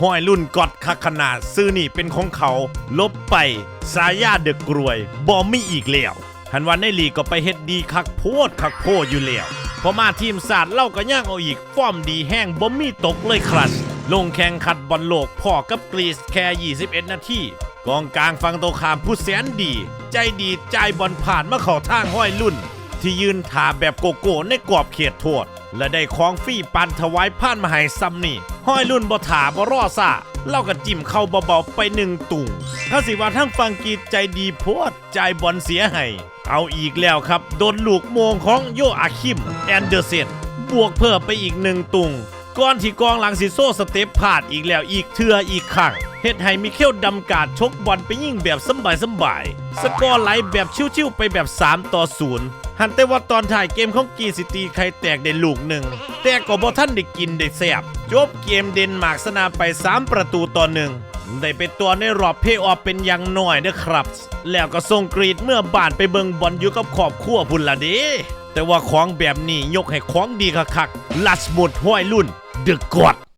ห้อยรุ่นกอดคักขนาดซื้อนี่เป็นของเขา ลบไปสายาเดอะกรวยบอมีอีกแล้วหันวันในลีกก็ไปเฮ็ดดีคักโพดคักโพดอยู่แล้วพอมาทีมศาสตร์เล่าก็ย่างเอาอีกฟอร์มดีแห้งบ่มีตกเลยครัชลงแข่งขัดบอลโลกพ่อกับกรีซแค่ 21 นาทีกองกลางฟังตรงขามผู้แสนดี ใจดีใจบอลผ่านมาเข้าทางห้อยรุ่น ที่ยืนถาแบบโกโก้ในกรอบเขตโทษ และได้ของฟรีปันถวายผ่านมาให้ซ้ำนี่ห้อยรุ่นบ่ถาบ่รอซ่าเล่ากับจิ้มเข้าเบาๆไปหนึ่งตุ่งถ้าสิว่าทั้งฟังกีใจดีโพดใจบอลเสียให้ เอาอีกแล้วครับ โดนลูกโมงของโยอาคิม แอนเดอร์เซนบวกเพิ่มไปอีกหนึ่งตุ่งก่อนที่กองหลังสิโซ่สเต็ปพลาดอีกแล้วอีกเทืออีกครั้งเฮ็ดให้มิเคลดำกาดชกบอลไปยิ่งแบบสบายสบาย สกอร์ไหลแบบชิวๆไปแบบ 3 ต่อ 0 หันแต่ว่าตอนถ่ายเกมของกีซิตีใครแตกได้ลูกหนึ่ง แต่ก็บ่ท่านได้กินได้แซบจบเกมเดนมาร์กสนาไป 3 ประตูต่อหนึ่งได้ไปตัวในรอบเพย์ออฟเป็นอย่างน้อยเด้อครับ แล้วก็ส่งกรีดเมื่อบ้านไปเบิงบอลอยู่กับครอบครัวพุ่นละเด้แต่ว่าของแบบนี้ยกให้ของดีคักๆลัสมุดห้อยรุ่นเดอะกอด